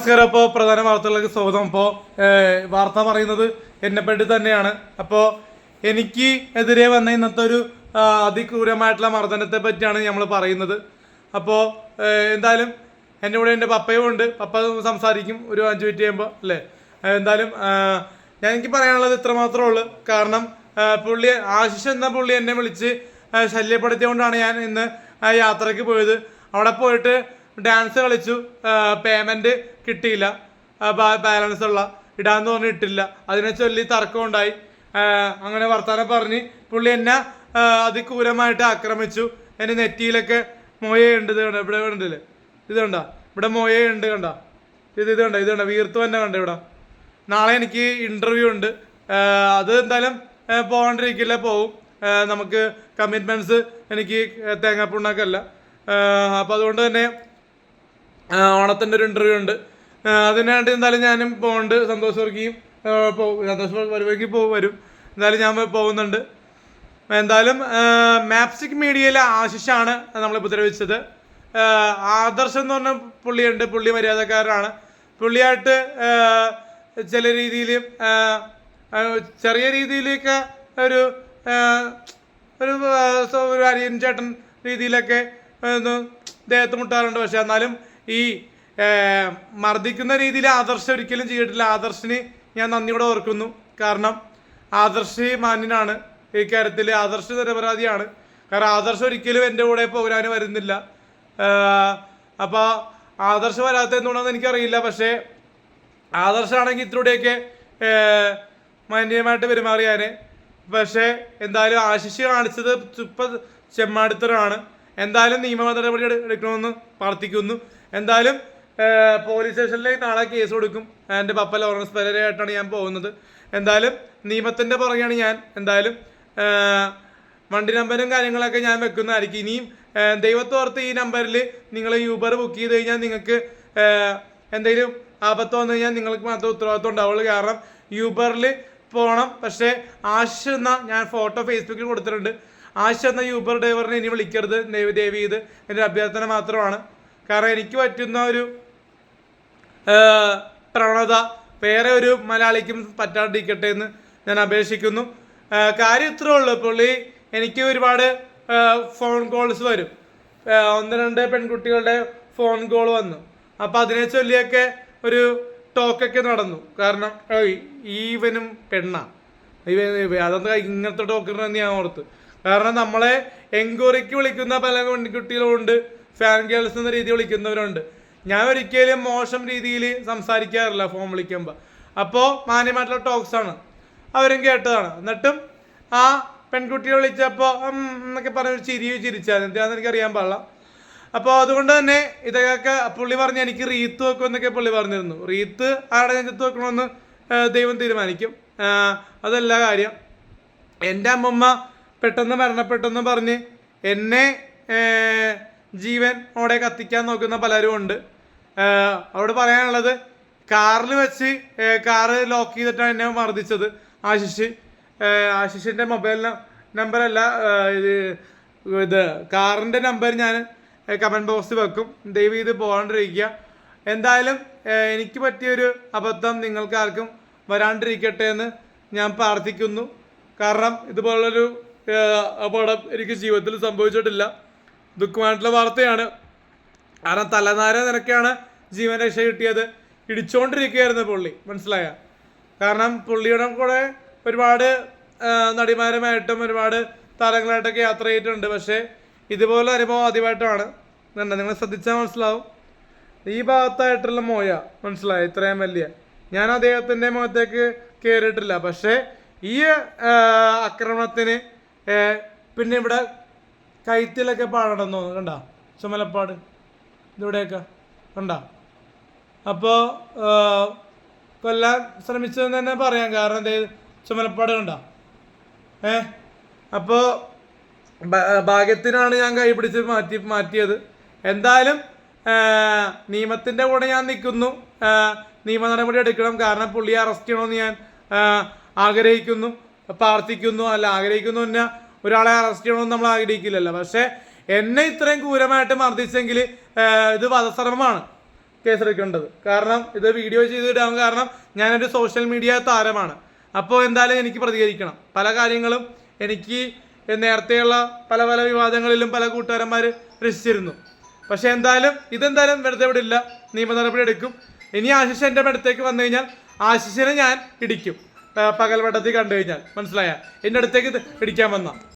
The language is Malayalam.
നമസ്കാരം. അപ്പോൾ പ്രധാന വാർത്തകളിലേക്ക് സ്വാഗതം. അപ്പോൾ വാർത്ത പറയുന്നത് എന്നെപ്പറ്റി തന്നെയാണ്. അപ്പോൾ എനിക്ക് എതിരെ വന്ന ഇന്നത്തെ ഒരു അതിക്രൂരമായിട്ടുള്ള മർദ്ദനത്തെ പറ്റിയാണ് നമ്മൾ പറയുന്നത്. അപ്പോൾ എന്തായാലും എന്റെ കൂടെ എന്റെ പപ്പയും ഉണ്ട്. പപ്പ സംസാരിക്കും. ഒരു അഞ്ച് മിനിറ്റ് കഴിയുമ്പോൾ അല്ലേ? എന്തായാലും ഞാൻ എനിക്ക് പറയാനുള്ളത് ഇത്ര മാത്രമേ ഉള്ളൂ. കാരണം പുള്ളി ആശിഷ് എന്ന പുള്ളി എന്നെ വിളിച്ച് ശല്യപ്പെടുത്തിയ ശല്യപ്പെടുത്തിയതുകൊണ്ടാണ് ഞാൻ ഇന്ന് യാത്രയ്ക്ക് പോയത്. അവിടെ പോയിട്ട് ഡാൻസ് കളിച്ചു. പേയ്മെന്റ് കിട്ടിയില്ല. ബാലൻസ് ഉള്ള ഇടാന്ന് പറഞ്ഞ് ഇട്ടില്ല അതിനെ ചൊല്ലി തർക്കം ഉണ്ടായി. അങ്ങനെ വർത്താനം പറഞ്ഞ് പുള്ളി എന്നെ അതിക്രൂരമായിട്ട് ആക്രമിച്ചു. എന്റെ നെറ്റിയിലൊക്കെ മൊയയുണ്ട്. ഇത് കണ്ട? ഇവിടെ ഉണ്ടല്ലേ ഇത് കണ്ട? ഇവിടെ മൊയയുണ്ട് കണ്ടോ? ഇത് ഇത് കണ്ട? ഇത് കണ്ട? വീർത്ത് തന്നെ കണ്ട ഇവിടെ? നാളെ എനിക്ക് ഇന്റർവ്യൂ ഉണ്ട്. അത് എന്തായാലും പോകാണ്ടിരിക്കില്ല പോവും. നമുക്ക് കമ്മിറ്റ്മെന്റ്സ് എനിക്ക് തേങ്ങാപ്പുണ്ണാക്കല്ല. അപ്പോൾ അതുകൊണ്ട് തന്നെ ഓണത്തിന്റെ ഒരു ഇന്റർവ്യൂ ഉണ്ട്. അതിനായിട്ട് എന്തായാലും ഞാനും പോകുന്നുണ്ട് സന്തോഷ് വർക്കിയും സന്തോഷ് വരുവേക്ക് പോകും വരും. എന്തായാലും ഞാൻ പോകുന്നുണ്ട്. എന്തായാലും മാപ്സിക് മീഡിയയിലെ ആശിഷാണ് നമ്മൾ ഉപദ്രവിച്ചത്. ആദർശം എന്ന് പറഞ്ഞ പുള്ളിയുണ്ട്. പുള്ളി മര്യാദക്കാരനാണ്. പുള്ളിയായിട്ട് ചില രീതിയിൽ ചെറിയ രീതിയിലൊക്കെ ഒരു ഒരു ഒരു അരിയൻ ചേട്ടൻ രീതിയിലൊക്കെ ദേഹത്ത് മുട്ടാറുണ്ട്. പക്ഷെ എന്നാലും ഈ മർദ്ദിക്കുന്ന രീതിയിൽ ആദർശ് ഒരിക്കലും ചെയ്തിട്ടില്ല. ആദർശിന് ഞാൻ നന്ദിയോടെ ഓർക്കുന്നു. കാരണം ആദർശ് മാന്യനാണ്. ഈ കാര്യത്തിൽ ആദർശ് നിരപരാധിയാണ്. കാരണം ആദർശ് ഒരിക്കലും എന്റെ കൂടെ പോകാൻ വരുന്നില്ല. അപ്പോൾ ആദർശ് വരാത്ത എനിക്കറിയില്ല. പക്ഷേ ആദർശാണെങ്കിൽ ഇത്രൂടെയൊക്കെ മാന്യമായിട്ട് പെരുമാറിയാൻ പക്ഷേ എന്തായാലും ആശിഷ് കാണിച്ചത് ചുപ്പ ചെമ്മാടിത്തരാണ് എന്തായാലും നിയമ നടപടി എടുക്കണമെന്ന് പ്രാർത്ഥിക്കുന്നു. എന്തായാലും പോലീസ് സ്റ്റേഷനിലേക്ക് നാളെ കേസ് കൊടുക്കും. എന്റെ പപ്പ ലോറൻസ് പെരയായിട്ടാണ് ഞാൻ പോകുന്നത്. എന്തായാലും നിയമത്തിന്റെ പുറകെയാണ് ഞാൻ. എന്തായാലും വണ്ടി നമ്പരും കാര്യങ്ങളൊക്കെ ഞാൻ വെക്കുന്നതായിരിക്കും. ഇനിയും ദൈവത്തോർത്ത് ഈ നമ്പറിൽ നിങ്ങൾ യൂബർ ബുക്ക് ചെയ്ത് കഴിഞ്ഞാൽ നിങ്ങൾക്ക് എന്തെങ്കിലും ആപത്ത് വന്നു കഴിഞ്ഞാൽ നിങ്ങൾക്ക് മാത്രം ഉത്തരവാദിത്വം ഉണ്ടാവുള്ളൂ. കാരണം യൂബറിൽ പോകണം പക്ഷേ ആശ് എന്ന ഞാൻ ഫോട്ടോ ഫേസ്ബുക്കിൽ കൊടുത്തിട്ടുണ്ട്. ആശ് എന്ന യൂബർ ഡ്രൈവറിനെ ഇനി വിളിക്കരുത്. ദേവി ദേവി ഇത് എന്റെ അഭ്യർത്ഥന മാത്രമാണ്. കാരണം എനിക്ക് പറ്റുന്ന ഒരു പ്രവണത വേറെ ഒരു മലയാളിക്കും പറ്റാണ്ടിരിക്കട്ടെ എന്ന് ഞാൻ അപേക്ഷിക്കുന്നു. കാര്യം ഇത്രേ ഉള്ളൂ. പുള്ളി എനിക്ക് ഒരുപാട് ഫോൺ കോൾസ് വരും. ഒന്ന് രണ്ട് പെൺകുട്ടികളുടെ ഫോൺ കോൾ വന്നു. അപ്പോൾ അതിനെ ചൊല്ലിയൊക്കെ ഒരു ടോക്കൊക്കെ നടന്നു. കാരണം ഈവനും പെണ്ണാ. ഇവ- ഇവ- ഇങ്ങനത്തെ ടോക്കറിനെന്ന് ഞാൻ ഓർത്ത്. കാരണം നമ്മളെ എൻക്വയറിക്ക് വിളിക്കുന്ന പല പെൺകുട്ടികളും ഉണ്ട് ഫാൻ ഗേൾസ് എന്ന രീതി വിളിക്കുന്നവരുണ്ട്. ഞാൻ ഒരിക്കലും മോശം രീതിയിൽ സംസാരിക്കാറില്ല ഫോൺ വിളിക്കുമ്പോൾ അപ്പോൾ മാന്യമായിട്ടുള്ള ടോക്സ് ആണ്. അവരും കേട്ടതാണ്. എന്നിട്ടും ആ പെൺകുട്ടിയെ വിളിച്ചപ്പോൾ എന്നൊക്കെ പറഞ്ഞൊരു ചിരിയും ചിരി ചിരിച്ചാൽ എന്താണെന്ന് എനിക്കറിയാൻ പാടില്ല. അപ്പോൾ അതുകൊണ്ട് തന്നെ ഇതൊക്കെ പുള്ളി പറഞ്ഞ് എനിക്ക് റീത്ത് വെക്കും എന്നൊക്കെ പുള്ളി പറഞ്ഞിരുന്നു. റീത്ത് ആടെ നെഞ്ചത്ത് വെക്കണമെന്ന് ദൈവം തീരുമാനിക്കും. അതല്ല കാര്യം. എന്റെ അമ്മമ്മ പെട്ടെന്ന് മരണപ്പെട്ടെന്ന് പറഞ്ഞ് എന്നെ ജീവൻ ഓടെ കത്തിക്കാൻ നോക്കുന്ന പലരും ഉണ്ട്. അവിടെ പറയാനുള്ളത് കാറിൽ വെച്ച് കാറ് ലോക്ക് ചെയ്തിട്ടാണ് എന്നെ മർദ്ദിച്ചത്. ആശിഷ് ആശിഷിന്റെ മൊബൈൽ നമ്പറല്ല ഇത് ഇത് കാറിന്റെ നമ്പർ ഞാൻ കമന്റ് ബോക്സിൽ വെക്കും. ദയവ് ചെയ്ത് പോകാണ്ടിരിക്കുക. എന്തായാലും എനിക്ക് പറ്റിയൊരു അബദ്ധം നിങ്ങൾക്കാർക്കും വരാണ്ടിരിക്കട്ടെ എന്ന് ഞാൻ പ്രാർത്ഥിക്കുന്നു. കാരണം ഇതുപോലൊരു അപകടം എനിക്ക് ജീവിതത്തിൽ സംഭവിച്ചിട്ടില്ല. ദുഃഖമായിട്ടുള്ള വാർത്തയാണ്. കാരണം തലനാര നിനക്കാണ് ജീവൻ രക്ഷ കിട്ടിയത്. ഇടിച്ചുകൊണ്ടിരിക്കുകയായിരുന്നു പുള്ളി മനസ്സിലായ? കാരണം പുള്ളിയുടെ കൂടെ ഒരുപാട് നടിമാരുമായിട്ടും ഒരുപാട് താരങ്ങളായിട്ടൊക്കെ യാത്ര ചെയ്തിട്ടുണ്ട്. പക്ഷേ ഇതുപോലെ അനുഭവം ആദ്യമായിട്ടാണ്. കണ്ടോ നിങ്ങൾ ശ്രദ്ധിച്ചാൽ മനസ്സിലാവും. ഈ ഭാഗത്തായിട്ടുള്ള മോയ മനസ്സിലായി? ഇത്രയും വലിയ. ഞാൻ അദ്ദേഹത്തിന്റെ മുഖത്തേക്ക് കയറിയിട്ടില്ല പക്ഷേ ഈ ആക്രമണത്തിന് പിന്നെ ഇവിടെ കൈത്തിലൊക്കെ പാടണം തോന്നുന്നു കണ്ട? ചുമലപ്പാട്. ഇതിവിടെയൊക്കെ കണ്ട? അപ്പോൾ കൊല്ലാൻ ശ്രമിച്ചതെന്ന് തന്നെ പറയാം. കാരണം ദേ ചുമലപ്പാട് കണ്ട? ഏ? അപ്പോൾ ഭാഗ്യത്തിനാണ് ഞാൻ കൈ പിടിച്ച് മാറ്റി മാറ്റിയത്. എന്തായാലും നിയമത്തിന്റെ കൂടെ ഞാൻ നിൽക്കുന്നു. നിയമ നടപടി എടുക്കണം. കാരണം പുള്ളിയെ അറസ്റ്റ് ചെയ്യണമെന്ന് ഞാൻ ആഗ്രഹിക്കുന്നു പ്രാർത്ഥിക്കുന്നു. അല്ല ആഗ്രഹിക്കുന്നു തന്നെ ഒരാളെ അറസ്റ്റ് ചെയ്യണമെന്ന് നമ്മൾ ആഗ്രഹിക്കില്ലല്ലോ. പക്ഷേ എന്നെ ഇത്രയും ക്രൂരമായിട്ട് മർദ്ദിച്ചെങ്കിൽ ഇത് വധശ്രമമാണ് കേസെടുക്കേണ്ടത്. കാരണം ഇത് വീഡിയോ ചെയ്തിടാൻ കാരണം ഞാനൊരു സോഷ്യൽ മീഡിയ താരമാണ്. അപ്പോൾ എന്തായാലും എനിക്ക് പ്രതികരിക്കണം. പല കാര്യങ്ങളും എനിക്ക് നേരത്തെയുള്ള പല പല വിവാദങ്ങളിലും പല കൂട്ടുകാരന്മാർ രക്ഷിച്ചിരുന്നു. പക്ഷേ എന്തായാലും ഇതെന്തായാലും വെറുതെ വിടില്ല നിയമ നടപടി എടുക്കും. ഇനി ആശിഷ് എന്റെ അടുത്തേക്ക് വന്നു കഴിഞ്ഞാൽ ആശിഷിനെ ഞാൻ ഇടിക്കും. പകൽ പകൽവട്ടത്തിൽ കണ്ടു കഴിഞ്ഞാൽ. മനസ്സിലായ? എന്റെ അടുത്തേക്ക് ഇടിക്കാൻ വന്ന.